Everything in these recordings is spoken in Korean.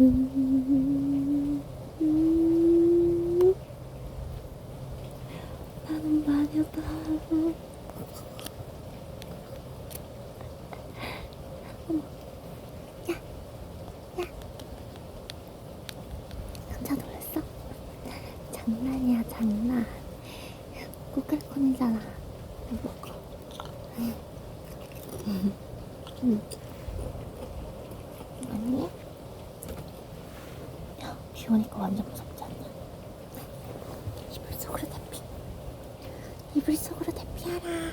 나는 마녀다. 어머, 야, 야. 깜짝 놀랐어? 장난이야, 장난. 꾸끌콘이잖아. 응. 아니? 야, 비 오니까 완전 무섭지 않냐? 이불 속으로 대피. 이불 속으로 대피하라.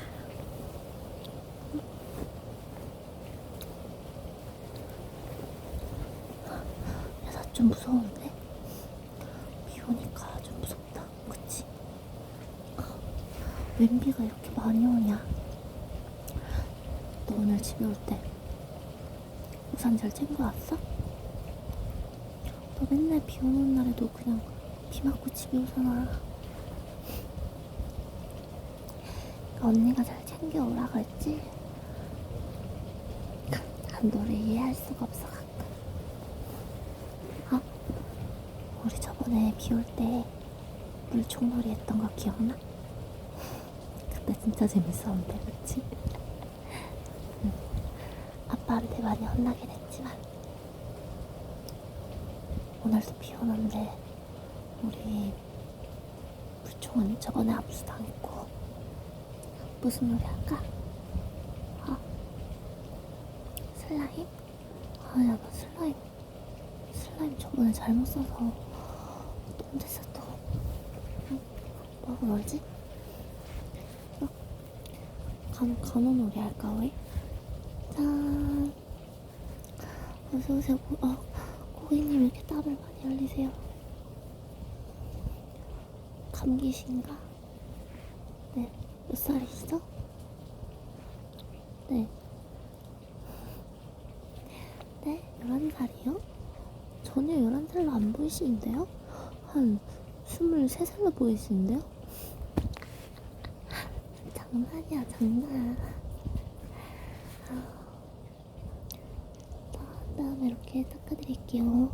야, 나좀 무서운데? 비 오니까 좀 무섭다. 그치? 어, 웬 비가 이렇게 많이 오냐? 너 오늘 집에 올 때 우산 잘 챙겨왔어? 너 맨날 비 오는 날에도 그냥 비 맞고 집에 오잖아. 그러니까 언니가 잘 챙겨 오라 그랬지? 난 너를 이해할 수가 없어 가끔. 어? 우리 저번에 비 올 때 물총놀이 했던 거 기억나? 그때 진짜 재밌었는데, 그치? 응. 아빠한테 많이 혼나긴 했지만 오늘도 비 오는데 우리 물총은 저번에 압수당했고 무슨 놀이 할까? 어? 슬라임? 아야 나 슬라임 슬라임 저번에 잘못 써서 똥 됐어 또 응? 뭐하고 놀지? 어? 간, 간호놀이 할까 우리? 짠 어서오세요 고, 어, 고객님 이렇게 땀을 많이 흘리세요 감기신가? 네 몇 살이시죠? 네 네? 11살이요? 전혀 11살로 안 보이시는데요? 한 23살로 보이시는데요? 장난이야 장난 한번 이렇게 닦아드릴게요.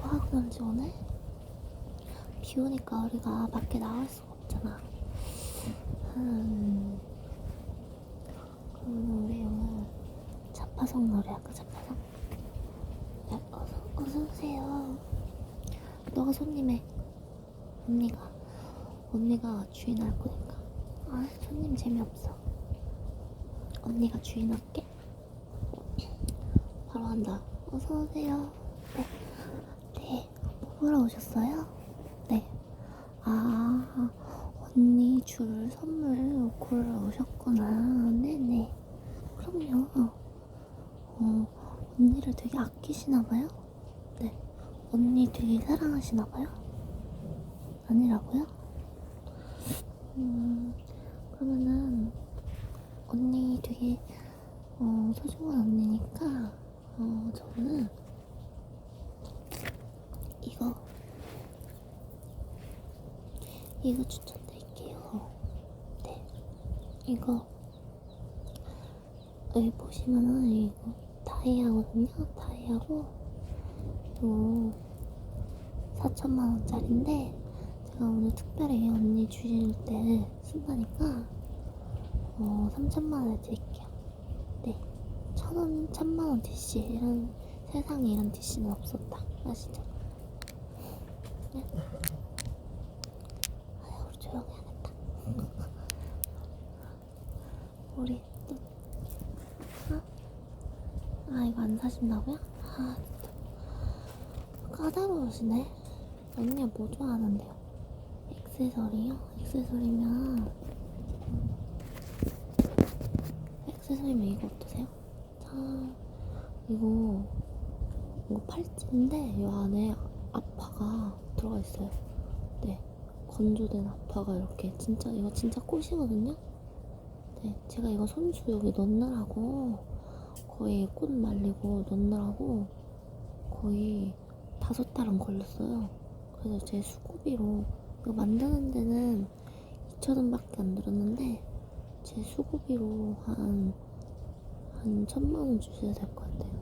아, 뭐 비오니까 우리가 밖에 나갈 수가 없잖아. 음, 그럼 우리 오늘 자파성 노래할까? 자파성. 야, 어서 어서 오세요. 너가 손님해. 언니가. 언니가 주인 할 거니까. 아, 손님 재미없어. 언니가 주인 할게. 바로 한다. 어서 오세요. 네. 네. 뭐 보러 오셨어요? 네. 아, 언니 줄 선물 고르러 오셨구나. 네네. 그럼요. 어, 언니를 되게 아끼시나봐요? 네. 언니 되게 사랑하시나봐요? 아니라고요? 음, 그러면은, 언니 되게, 어, 소중한 언니니까, 어, 저는, 이거, 이거 추천드릴게요. 네. 이거, 여기 보시면은, 이거, 다이아거든요. 다이아고 이거 4천만 원짜리인데 제가 오늘 특별히 언니 주실 때 쓴다니까 어 3천만 원에 드릴게요. 네, 천 원, 천만 원 DC 이런 세상에 이런 DC는 없었다. 아시죠? 네. 우리. 우리 또아 이거 안 사신다고요? 아 까다로우시네 언니가 뭐 좋아하는데요? 액세서리요? 액세서리면 액세서리면 이거 어떠세요? 짠 이거 이거 팔찌인데 이 안에 아파가 들어가 있어요 네 건조된 아파가 이렇게 진짜 이거 진짜 꽃이거든요 네 제가 이거 손수 여기 넣느라고 거의 꽃 말리고 넣느라고 거의 다섯 달은 걸렸어요. 그래서 제 수고비로 이거 만드는 데는 2,000원밖에 안 들었는데 제 수고비로 한, 한 천만 원 주셔야 될 것 같아요.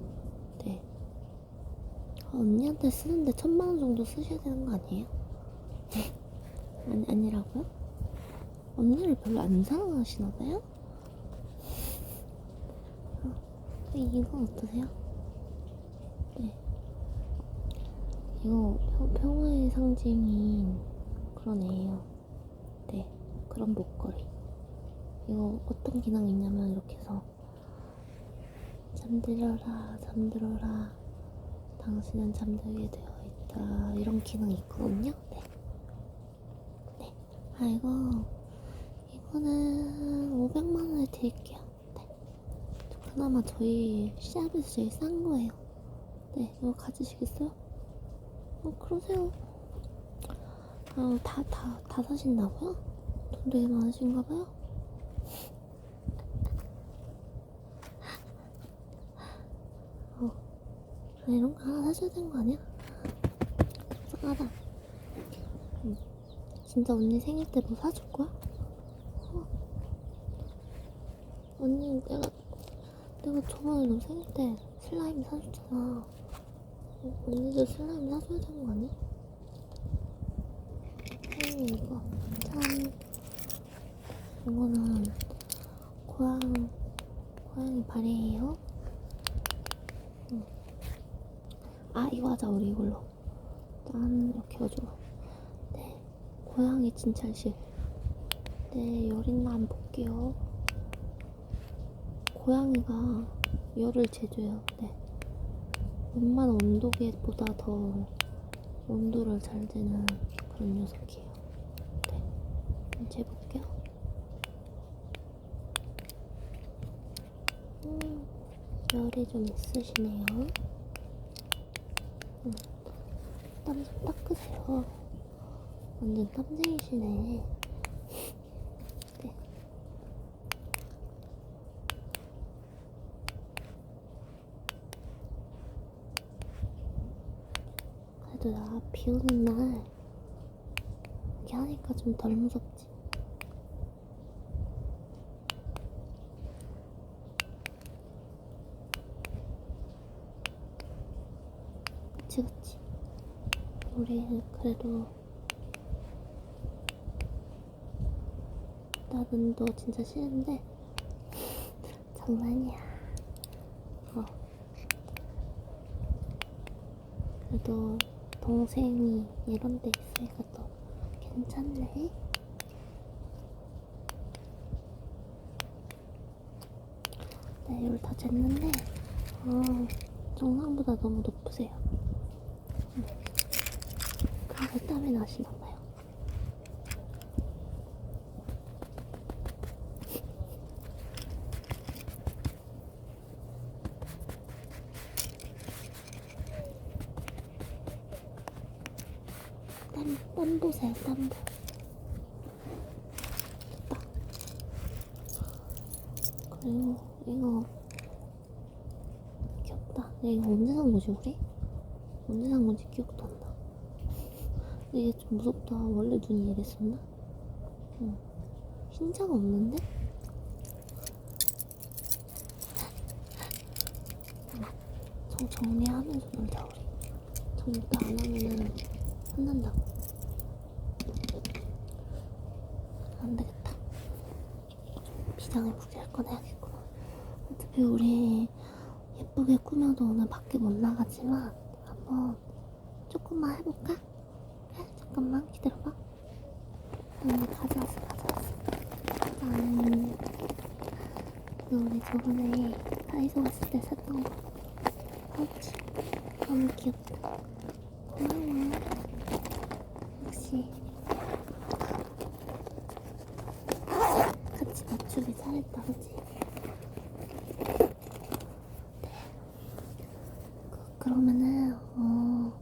네. 아, 언니한테 쓰는데 천만 원 정도 쓰셔야 되는 거 아니에요? 아니, 아니라고요? 언니를 별로 안 사랑하시나 봐요? 어, 이건 어떠세요? 네. 이거 평, 평화의 상징인 애예요. 네. 그런 목걸이. 이거 어떤 기능이 있냐면 이렇게 해서 잠들어라, 잠들어라. 당신은 잠들게 되어 있다. 이런 기능이 있거든요. 네. 네. 아, 이거, 이거는 500만원에 드릴게요. 네. 그나마 저희 시합에서 제일 싼 거예요. 네, 이거 가지시겠어요? 어, 그러세요. 아, 다, 다, 다 사신다고요? 돈 되게 많으신가 봐요? 어, 아, 이런 거 하나 사줘야 되는 거 아니야? 속상하다. 응. 진짜 언니 생일 때 뭐 사줄 거야? 어. 언니, 내가, 내가 저번에 너 생일 때 슬라임 사줬잖아. 어, 언니도 슬라임 사줘야 되는 거 아니야? 음, 이거 짠. 이거는 고양 고양이 발이에요. 음. 아 이거 하자 우리 이걸로. 짠 이렇게 해가지고. 네 고양이 진찰실. 네 열있나 한번 볼게요. 고양이가 열을 제조해요. 네 웬만한 온도계보다 더 온도를 잘 재는 그런 녀석이에요. 네. 한번 재볼게요. 음, 열이 좀 있으시네요. 음, 땀좀 닦으세요. 완전 땀쟁이시네. 네. 그래도 나비 오는 날 이렇게 하니까 좀 덜 무섭지. 그치 그치. 우리 그래도 나는 너 진짜 싫은데 장난이야. 어. 그래도 동생이 이런 데 있으니까 또 괜찮네. 네, 이걸 다 쟀는데, 어, 정상보다 너무 높으세요. 음. 그래서 땀이 나시나 봐요. 땀, 땀 보세요, 땀 보. 됐다. 그리고 이거 귀엽다. 야, 이거 언제 산 거지, 우리? 언제 산 건지 기억도 안 나. 이게 좀 무섭다. 원래 눈이 이랬었나? 응. 흰자가 없는데? 정, 정리하면서 놀자, 우리. 정리 안 하면은 혼난다고. 안 되겠다. 비장의 무게를 꺼내야겠구나. 어차피 우리 예쁘게 꾸며도 오늘 밖에 못 나가지만 한번 조금만 해볼까? 그래, 잠깐만 기다려봐. 응, 가져왔어, 가져왔어. 짠. 이거 우리 저번에 다이소 갔을 때 샀던 거. 그렇지. 너무 귀엽다. 고마워. 역시 맞추기 잘했다, 그치? 네. 그, 그러면은 어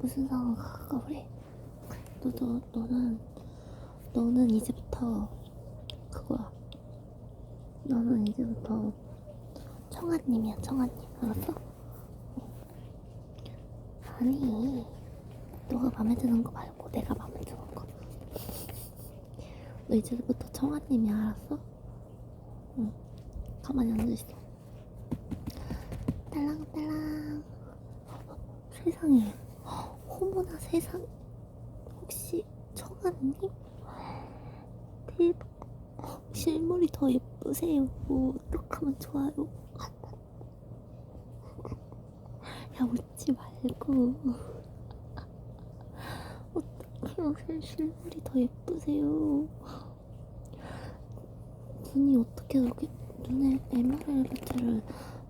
무슨 상황 할까 우리? 너도 너는 너는 이제부터 그거야. 너는 이제부터 청아님이야, 청아님. 알았어? 아니 너가 마음에 드는 거 말고 내가 마음에 드는 거. 너 이제부터 청아님이 알았어? 응. 가만히 앉아있어. 딸랑딸랑. 세상에. 어머나 세상. 혹시 청아님? 대박. 실물이 더 예쁘세요. 어떡하면 좋아요? 야 웃지 말고. 어떡해 실물이 더 예쁘세요. 눈이 어떻게 그렇게 눈에 에메랄드를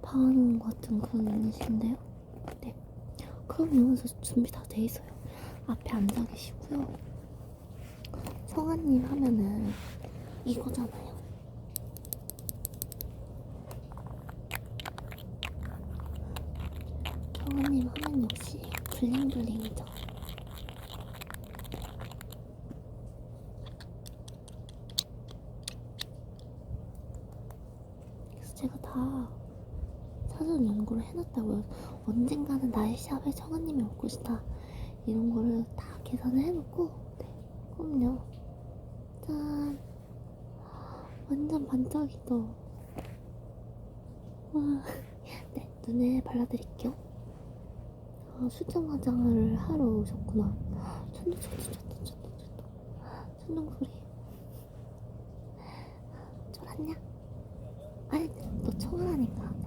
박아놓은 것 같은 그런 눈이신데요? 네. 그럼 여기서 준비 다 돼 있어요. 앞에 앉아 계시고요. 성아님 하면은 이거잖아요. 성아님 하면 역시 블링블링이죠. 그래서 제가 다 사전 연구를 해놨다고요. 언젠가는 나의 샵에 청아님이 올 것이다. 이런 거를 다 계산을 해놓고, 네, 그럼요. 짠. 완전 반짝이다. 와. 네, 눈에 발라드릴게요. 아, 수정 화장을 하러 오셨구나. 천둥, 천둥, 천둥, 천둥, 천둥. 천둥 소리. 쫄았냐? 아니, 너 청아라니까.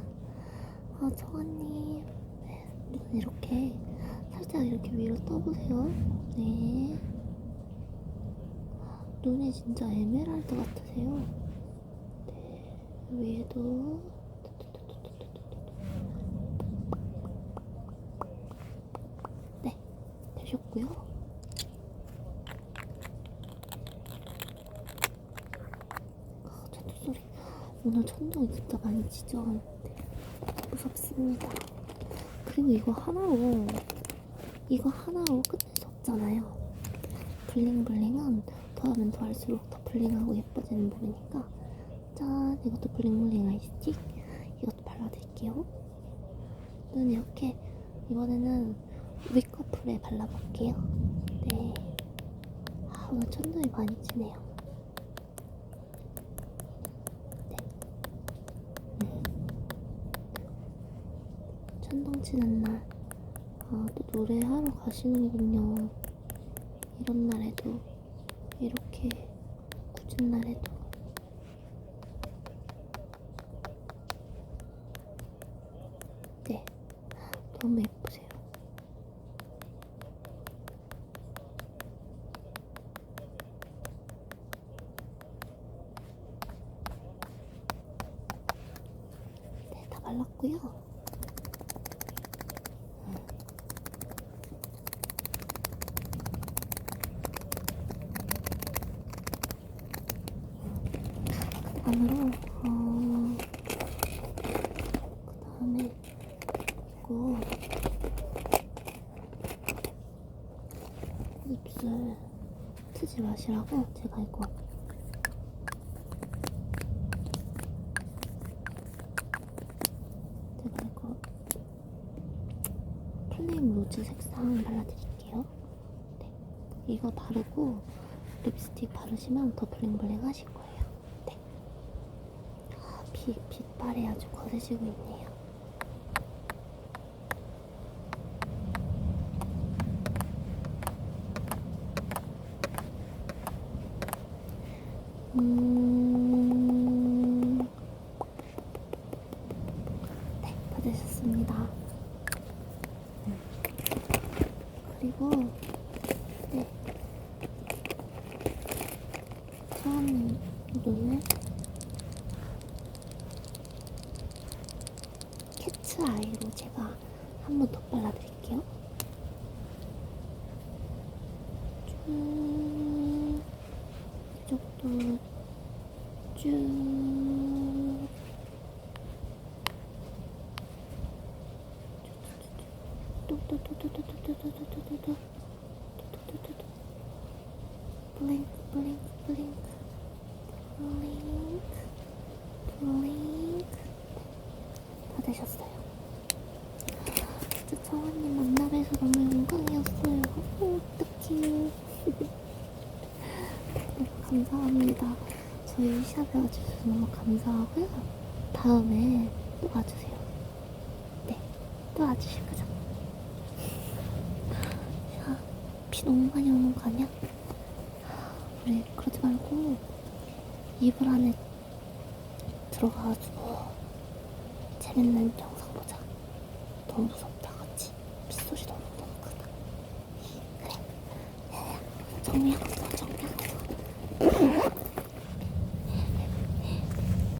아, 청아님. 네, 눈 이렇게 살짝 이렇게 위로 떠보세요. 네. 눈이 진짜 에메랄드 같으세요. 네. 위에도. 네. 되셨고요. 아, 천둥 소리. 오늘 천둥이 진짜 많이. 네. 무 섭습니다. 그리고 이거 하나로, 이거 하나로 끝낼 수 없잖아요. 블링블링은 더하면 더할수록 더 블링하고 예뻐지는 부분이니까. 짠! 이것도 블링블링 아이스틱. 이것도 발라드릴게요. 눈 이렇게 이번에는 윗꺼풀에 발라볼게요. 네. 아, 오늘 천둥이 많이 치네요 네. 음. 치는 날. 아, 또 노래하러 가시는군요. 이런 날에도 이렇게 굳은 날에도. 네. 너무 예쁘세요 네 다 발랐고요 안으로 어... 그 다음에 이거 입술 트지 마시라고 제가 이거 제가 이거 플레임 로즈 색상 발라드릴게요 네. 이거 바르고 립스틱 바르시면 더 블링블링 하실 거예요 네. 아, 빛, 빛발이 아주 거세지고 있네요. 음... 네. 그리고, 두두두두두두두두두두 블링크 블링크 블링크 블링크 블링크 다 되셨어요. 진짜 정원님 만나뵈서 너무 영광이었어요. 오, 어떡해. 네, 감사합니다. 저희 샵에 와주셔서 너무 감사하고요. 다음에 또 와주세요. 네 또 와주실 거죠? 비 너무 많이 오는 거 아니야? 우리 그러지 말고 이불 안에 들어가가지고 재밌는 영상 보자. 너무 무섭다, 그치? 빗소리 너무 너무 크다. 그래. 야, 야, 정우야,